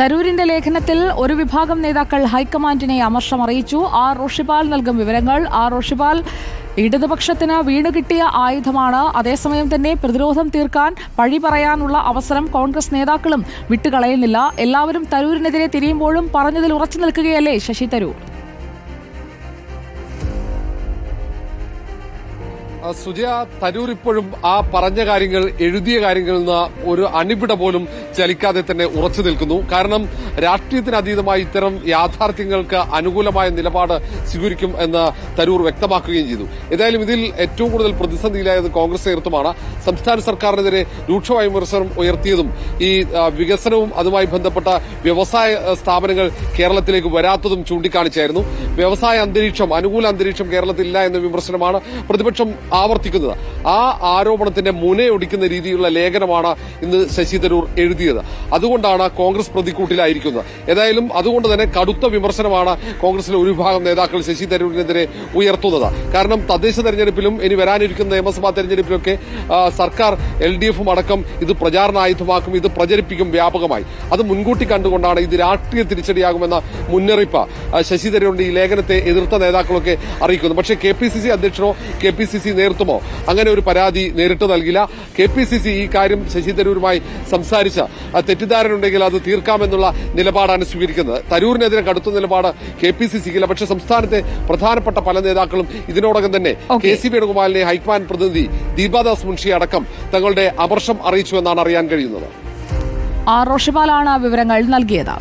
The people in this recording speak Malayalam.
തരൂരിന്റെ ലേഖനത്തിൽ ഒരു വിഭാഗം നേതാക്കൾ ഹൈക്കമാൻഡിനെ അമർഷം അറിയിച്ചു ആർ. റോഷിപാൽ നൽകും വിവരങ്ങൾ. ആർ. റോഷിപാൽ ഇടതുപക്ഷത്തിന് വീണുകിട്ടിയ ആയുധമാണ്. അതേസമയം തന്നെ പ്രതിരോധം തീർക്കാൻ പഴി പറയാനുള്ള അവസരം കോൺഗ്രസ് നേതാക്കളും വിട്ടുകളയുന്നില്ല. എല്ലാവരും തരൂരിനെതിരെ തിരിയുമ്പോഴും പറഞ്ഞതിൽ ഉറച്ചു നിൽക്കുകയല്ലേ ശശി തരൂർ? സുജയ തരൂർ ഇപ്പോഴും ആ പറഞ്ഞ കാര്യങ്ങൾ എഴുതിയ കാര്യങ്ങളിൽ നിന്ന് ഒരു അണിപിട പോലും ചലിക്കാതെ തന്നെ ഉറച്ചു നിൽക്കുന്നു. കാരണം രാഷ്ട്രീയത്തിന് അതീതമായി ഇത്തരം യാഥാർത്ഥ്യങ്ങൾക്ക് അനുകൂലമായ നിലപാട് സ്വീകരിക്കും എന്ന് തരൂർ വ്യക്തമാക്കുകയും ചെയ്തു. ഏതായാലും ഇതിൽ ഏറ്റവും കൂടുതൽ പ്രതിസന്ധിയിലായത് കോൺഗ്രസ് നേതൃത്വമാണ്. സംസ്ഥാന സർക്കാരിനെതിരെ രൂക്ഷമായ വിമർശനം ഉയർത്തിയതും ഈ വികസനവും അതുമായി ബന്ധപ്പെട്ട വ്യവസായ സ്ഥാപനങ്ങൾ കേരളത്തിലേക്ക് വരാത്തതും ചൂണ്ടിക്കാണിച്ചായിരുന്നു. വ്യവസായ അന്തരീക്ഷം അനുകൂല അന്തരീക്ഷം കേരളത്തിലില്ല എന്ന വിമർശനമാണ് പ്രതിപക്ഷം ആവർത്തിക്കുന്നത്. ആ ആരോപണത്തിന്റെ മുനയൊടിക്കുന്ന രീതിയിലുള്ള ലേഖനമാണ് ഇന്ന് ശശി തരൂർ എഴുതിയത് അതുകൊണ്ടാണ് കോൺഗ്രസ് പ്രതിക്കൂട്ടിലായിരിക്കുന്നത്. ഏതായാലും അതുകൊണ്ട് തന്നെ കടുത്ത വിമർശനമാണ് കോൺഗ്രസിലെ ഒരു വിഭാഗം നേതാക്കൾ ശശി തരൂരിനെതിരെ ഉയർത്തുന്നത്. കാരണം തദ്ദേശ തെരഞ്ഞെടുപ്പിലും ഇനി വരാനിരിക്കുന്ന നിയമസഭാ തെരഞ്ഞെടുപ്പിലൊക്കെ സർക്കാർ എൽ ഡി എഫും അടക്കം ഇത് പ്രചാരണായുധമാക്കും ഇത് പ്രചരിപ്പിക്കും വ്യാപകമായി. അത് മുൻകൂട്ടി കണ്ടുകൊണ്ടാണ് ഇത് രാഷ്ട്രീയ തിരിച്ചടിയാകുമെന്ന മുന്നറിയിപ്പ് ശശി തരൂരിന്റെ ഈ ലേഖനത്തെ എതിർത്ത നേതാക്കളൊക്കെ അറിയിക്കുന്നു. പക്ഷേ കെ പി സി സി അധ്യക്ഷനോ കെ പി സി സി നേതൃത്വമോ അങ്ങനെ ഒരു പരാതി നേരിട്ട് നൽകില്ല കെ പി സി സി ഈ കാര്യം ശശി തരൂരുമായി സംസാരിച്ച് ആ, തെറ്റിദ്ധാരണയുണ്ടെങ്കിൽ അത് തീർക്കാമെന്നുള്ള നിലപാടാണ് സ്വീകരിക്കുന്നത്. തരൂരിനെതിരെ കടുത്ത നിലപാട് കെ പി സി സിക്കില്ല പക്ഷേ സംസ്ഥാനത്തെ പ്രധാനപ്പെട്ട പല നേതാക്കളും ഇതിനോടകം തന്നെ. കെ സി വേണുഗോപാലിനെ ഹൈക്കമാൻഡ് പ്രതിനിധി ദീപാദാസ് മുൻഷി അടക്കം തങ്ങളുടെ അമർഷം അറിയിച്ചു എന്നാണ് അറിയാൻ കഴിയുന്നത്. ആർ റോഷിപാലാണ് വിവരങ്ങൾ നൽകിയത്.